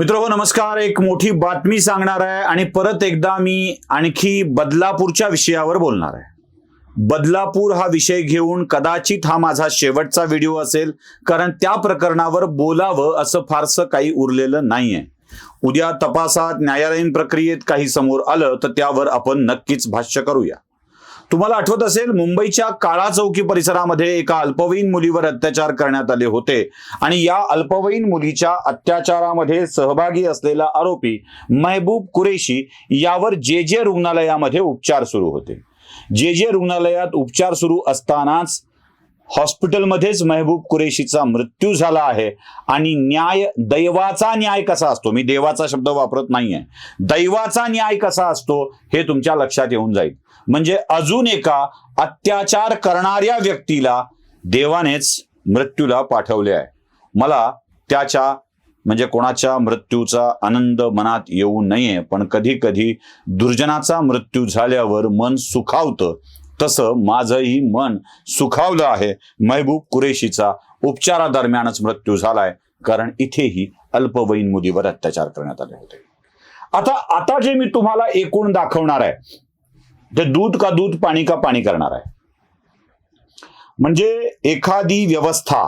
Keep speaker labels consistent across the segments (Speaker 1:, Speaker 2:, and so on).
Speaker 1: मित्र हो नमस्कार. एक मोठी बातमी सांगणार आहे आणि परत एकदा मी आणखी बदलापूरच्या विषयावर बोलणार आहे. बदलापूर हा विषय घेऊन कदाचित हा माझा शेवटचा व्हिडिओ असेल कारण त्या प्रकरणावर बोलावं असं फारसं काही उरलेलं नाहीये. उद्या तपासात न्यायालयीन प्रक्रियेत काही समोर आलं तर त्यावर आपण नक्कीच भाष्य करूया. तुम्हाला आठवत असेल मुंबईच्या काळा चौकी परिसरामध्ये एका अल्पवयीन मुलीवर अत्याचार करण्यात आले होते. आणि या अल्पवयीन मुलीच्या अत्याचारामध्ये सहभागी असलेला आरोपी महबूब कुरेशी यावर जे जे रुग्णालयामध्ये उपचार सुरू होते. जे जे रुग्णालयात उपचार सुरू असतानाच हॉस्पिटलमध्येच मेहबूब कुरेशीचा मृत्यू झाला आहे. आणि न्याय दैवाचा न्याय कसा असतो? मी देवाचा शब्द वापरत नाहीये. दैवाचा न्याय कसा असतो? हे तुमच्या लक्षात येऊन जाईल. म्हणजे अजून एका अत्याचार करणाऱ्या व्यक्तीला देवानेच मृत्यूला पाठवले आहे. मला त्याच्या म्हणजे कोणाच्या मृत्यूचा आनंद मनात येऊ नये पण कधी कधी दुर्जनाचा मृत्यू झाल्यावर मन सुखावतं. तसं माझंही मन सुखावलं आहे. महबूब कुरेशीचा उपचारादरम्यानच मृत्यू झालाय कारण इथेही अल्पवयीन मुलीवर अत्याचार करण्यात आले होते. आता आता जे मी तुम्हाला एकूण दाखवणार आहे ते दूध का दूध पाणी का पाणी करणार आहे. म्हणजे एखादी व्यवस्था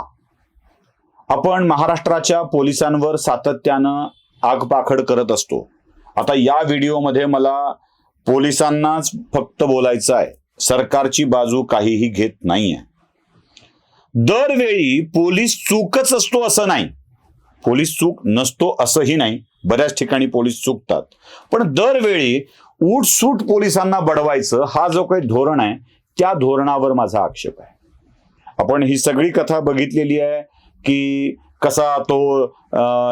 Speaker 1: आपण महाराष्ट्राच्या पोलिसांवर सातत्यानं आगपाखड करत असतो. आता या व्हिडिओमध्ये मला पोलिसांनाच फक्त बोलायचं आहे. सरकारची बाजू काहीही घेत नाहीये. दरवेळी पोलीस चूकच असतो असं नाही. पोलीस चूक नसतो असंही नाही. बऱ्याच ठिकाणी पोलीस चुकतात. पण दरवेळी उठसूट पोलिसांना बडवायचं हा जो काही धोरण आहे त्या धोरणावर माझा आक्षेप आहे. आपण ही सगळी कथा बघितलेली आहे की कसा तो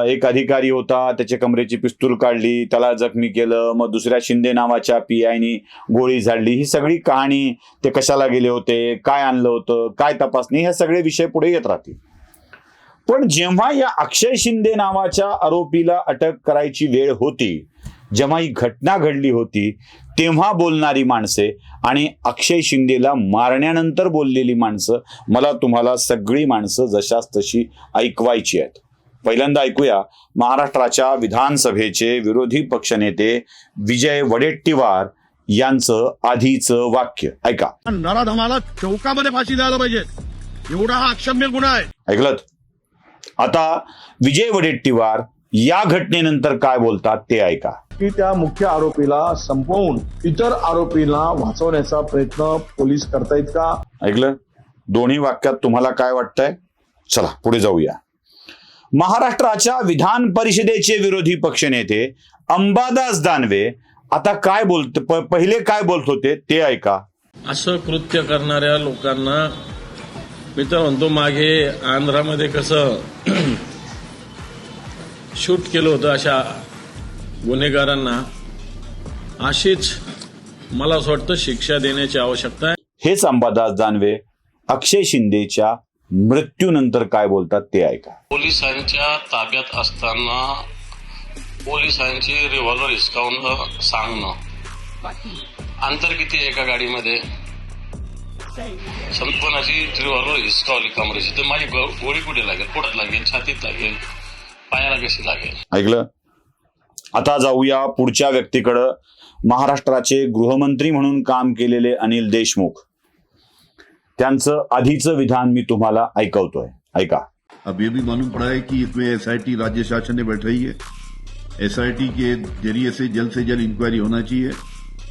Speaker 1: एक अधिकारी होता त्याच्या कमरेची पिस्तूल काढली त्याला जखमी केलं मग दुसऱ्या शिंदे नावाच्या पीआयनी गोळी झाडली. ही सगळी कहाणी ते कशाला गेले होते काय आणलं होतं काय तपासणी हे सगळे विषय पुढे येत राहतील. पण जेव्हा या अक्षय शिंदे नावाच्या आरोपीला अटक करायची वेळ होती जेव्हा ही घटना घडली होती तेव्हा बोलणारी माणसे आणि अक्षय शिंदेला मारण्यानंतर बोललेली माणसं मला तुम्हाला सगळी माणसं जशाच तशी ऐकवायची आहेत. पहिल्यांदा ऐकूया महाराष्ट्राच्या विधानसभेचे विरोधी पक्षनेते विजय वडेट्टीवार यांचं आधीचं वाक्य. ऐका.
Speaker 2: नराधमाला चौकामध्ये फाशी द्यायला पाहिजे. एवढा हा अक्षम्य गुन्हा आहे.
Speaker 1: ऐकलं आता विजय वडेट्टीवार या घटनेनंतर काय बोलतात ते ऐका.
Speaker 3: की त्या मुख्य आरोपीला संपवून इतर आरोपीला वाचवण्याचा प्रयत्न पोलीस करतायत का?
Speaker 1: ऐकलं? दोन्ही वाक्यात तुम्हाला काय वाटतंय? चला पुढे जाऊया. महाराष्ट्राच्या विधान परिषदेचे विरोधी पक्षनेते अंबादास दानवे आता काय बोलत पहिले काय बोलत होते ते ऐका.
Speaker 4: असं कृत्य करणाऱ्या लोकांना मी तर म्हणतो मागे आंध्रामध्ये कसं शूट केलं होतं अशा गुन्हेगारांना. अशीच मला असं वाटतं शिक्षा देण्याची आवश्यकता आहे.
Speaker 1: हेच अंबादास दानवे अक्षय शिंदेच्या मृत्यूनंतर काय बोलतात ते ऐका.
Speaker 5: पोलिसांच्या ताब्यात असताना पोलिसांची रिव्हॉल्वर हिसकावणं सांगणं. अंतर किती आहे एका गाडीमध्ये? संपन्नाची रिव्हॉल्वर हिसकावली कमरेची. तर माझी गोळी कुठे लागेल? पोटात लागेल? छातीत लागेल? पायाला कशी लागेल.
Speaker 1: ऐकलं? आता जाऊया पुढच्या व्यक्तीकडं. महाराष्ट्राचे गृहमंत्री म्हणून काम केलेले अनिल देशमुख. त्यांचं आधीचं विधान मी तुम्हाला ऐकवतोय. ऐका.
Speaker 6: अब ये भी मालूम पड़ा है कि इसमें एसआईटी राज्य शासन ने बैठाई है। एसआईटी के जरिए से जल्द से जल्द इंक्वायरी होना चाहिए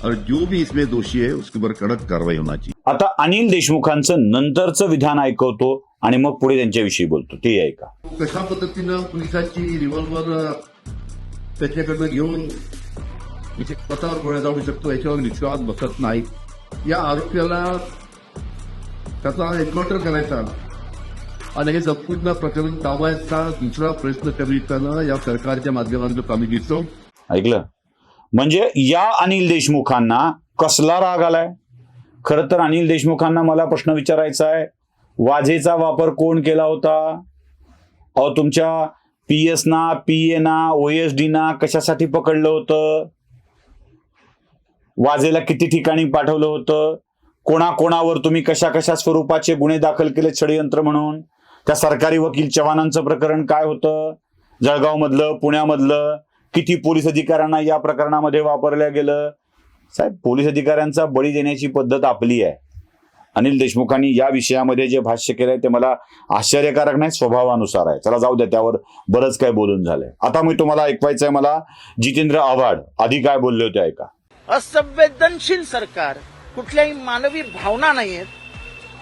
Speaker 6: और जो भी इसमें दोषी है उसके ऊपर कड़क कार्रवाई होना चाहिए।
Speaker 1: आता अनिल देशमुखांचं नंतरचं विधान ऐकवतो आणि मग पुढे त्यांच्याविषयी बोलतो. ते ऐका
Speaker 6: कशा पद्धतीनं पोलिसांची रिव्हॉल्वर त्याच्याकडनं घेऊन स्वतःवर गोळ्या जाऊ शकतो याच्यावर विश्वास बसत नाही या आरोपीला त्याचा एन्काउंटर करायचा. आणि हे संपूर्ण प्रकरण थांबवायचा दुसरा प्रयत्न करीताना या सरकारच्या माध्यमातून आम्ही दिसतो
Speaker 1: ऐकलं? म्हणजे या अनिल देशमुखांना कसला राग आलाय? खरं तर अनिल देशमुखांना मला प्रश्न विचारायचा आहे. वाझेचा वापर कोण केला होता? अहो तुमच्या पी एस ना पी ए ना ओ एस डी ना कशासाठी पकडलं होतं? वाझेला किती ठिकाणी पाठवलं होतं? कोणाकोणावर तुम्ही कशा कशा स्वरूपाचे गुन्हे दाखल केले षडयंत्र म्हणून? त्या सरकारी वकील चव्हाणांचं प्रकरण काय होतं? जळगावमधलं पुण्यामधलं किती पोलीस अधिकाऱ्यांना या प्रकरणामध्ये वापरल्या गेलं? साहेब पोलीस अधिकाऱ्यांचा बळी देण्याची पद्धत आपली आहे. अनिल देशमुखांनी या विषयामध्ये जे भाष्य केलंय ते मला आश्चर्यकारक नाही स्वभावानुसार आहे. चला जाऊ द्या त्यावर बरंच काय बोलून झालंय. आता मी तुम्हाला ऐकवायचंय मला जितेंद्र आव्हाड आधी काय बोलले होते ऐका.
Speaker 7: असंवेदनशील सरकार कुठल्याही मानवी भावना नाहीयेत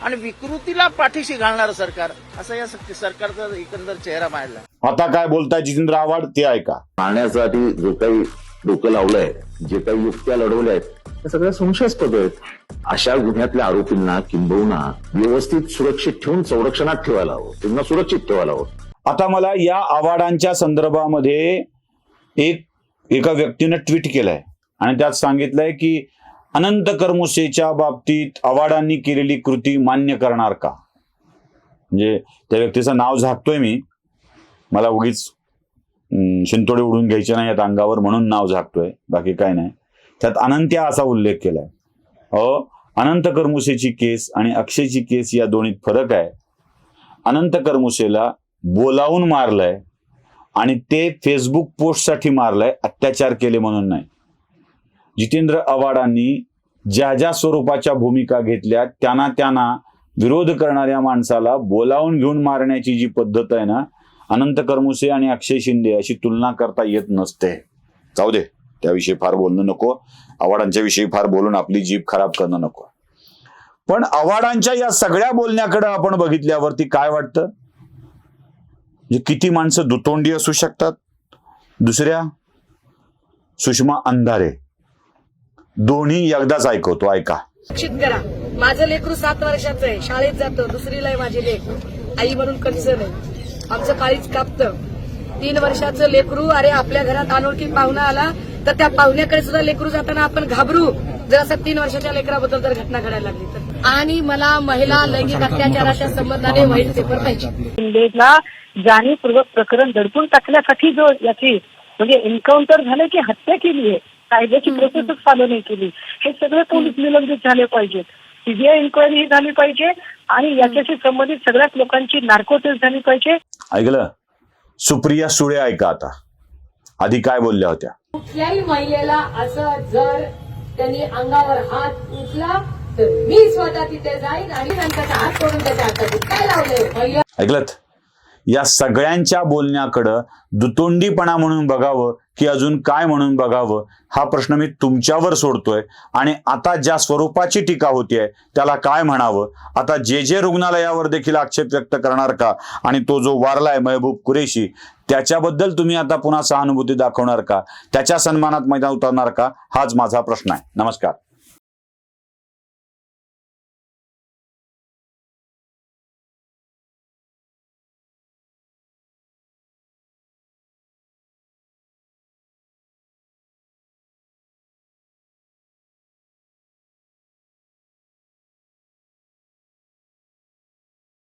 Speaker 7: आणि विकृतीला पाठीशी घालणारं सरकार असा या सरकारचा एकंदर चेहरा मांडला
Speaker 1: आता काय बोलताय जितेंद्र आव्हाड ते ऐका.
Speaker 8: पाहण्यासाठी जो काही डोकं लावलंय जे काही युक्त्या लढवल्या आहेत त्या सगळ्या संशयास्पद आहेत. अशा गुन्ह्यातल्या आरोपींना किंबहुना व्यवस्थित सुरक्षित ठेवून संरक्षणात ठेवायला हवं. त्यांना सुरक्षित ठेवायला हवं.
Speaker 1: आता मला या आव्हाडांच्या संदर्भामध्ये एक एका व्यक्तीनं ट्विट केलंय. आणि त्यात सांगितलंय की अनंत करमुसेच्या बाबतीत आव्हाडांनी केलेली कृती मान्य करणार का? म्हणजे त्या व्यक्तीचं नाव झाकतोय मी. मला उगीच शिंतोडे उडून घ्यायचे नाही आहेत अंगावर म्हणून नाव झाकतोय. बाकी काय नाही. त्यात अनंत्या असा उल्लेख केलाय. अ अनंत करमुसेची केस आणि अक्षयची केस या दोन्हीत फरक आहे. अनंत करमुसेला बोलावून मारलंय आणि ते फेसबुक पोस्टसाठी मारलंय अत्याचार केले म्हणून नाही. जितेंद्र आव्हाडांनी ज्या ज्या स्वरूपाच्या भूमिका घेतल्या त्यांना त्यांना विरोध करणाऱ्या माणसाला बोलावून घेऊन मारण्याची जी पद्धत आहे ना अनंत करमुसे आणि अक्षय शिंदे अशी तुलना करता येत नसते. जाऊ दे. त्याविषयी फार बोलणं नको. आव्हाडांच्या विषयी फार बोलून आपली जीभ खराब करणं नको. पण आव्हाडांच्या या सगळ्या बोलण्याकडे आपण बघितल्यावरती काय वाटतं? म्हणजे किती माणसं दुतोंडी असू शकतात? दुसऱ्या? सुषमा अंधारे. दोन्ही एकदाच ऐकवतो ऐका.
Speaker 9: शिक्षित करा. माझं लेकरू सात वर्षाचं आहे. शाळेत जातं. दुसरीला आहे माझी लेख आई म्हणून कन्सर्न आहे आमचं काळीच कापतं. तीन वर्षाचं लेकरू अरे आपल्या घरात अनोळखी पाहुणा आला तर त्या पाहुण्याकडे सुद्धा लेकरू जाताना आपण घाबरू. जर असं तीन वर्षाच्या लेकराबद्दल जर घटना घडायला लागली तर. आणि मला महिला लैंगिक अत्याचाराच्या संबंधाने व्हाईट पेपर पाहिजे.
Speaker 10: शिंदेला जाणीवपूर्वक प्रकरण दडपून टाकण्यासाठी जो याची म्हणजे एन्काउंटर झालं की हत्या केली आहे कायद्याची प्रोसेसच फॉलो नाही केली. हे सगळे पोलीस निलंबित झाले पाहिजेत. सीबीआय इन्क्वायरी झाली पाहिजे आणि याच्याशी संबंधित सगळ्याच लोकांची नार्को टेस्ट झाली पाहिजे.
Speaker 1: ऐकलं? सुप्रिया सुळे ऐका आता. आधी काय बोलल्या होत्या?
Speaker 9: कुठल्याही महिलेला असं जर त्यांनी अंगावर हात उचला तर मी स्वतः तिथे जाईन आणि नंतर हात सोडून त्याच्या हातात काय लावले महिला
Speaker 1: ऐकलत? या सगळ्यांच्या बोलण्याकडं दुतोंडीपणा म्हणून बघावं की अजून काय म्हणून बघावं? हा प्रश्न मी तुमच्यावर सोडतोय. आणि आता ज्या स्वरूपाची टीका होतीये त्याला काय म्हणावं? आता जे जे रुग्णालयावर देखील आक्षेप व्यक्त करणार का? आणि तो जो वारलाय महबूब कुरेशी त्याच्याबद्दल तुम्ही आता पुन्हा सहानुभूती दाखवणार का? त्याच्या सन्मानात मैदान उतरणार का? हाच माझा प्रश्न आहे. नमस्कार.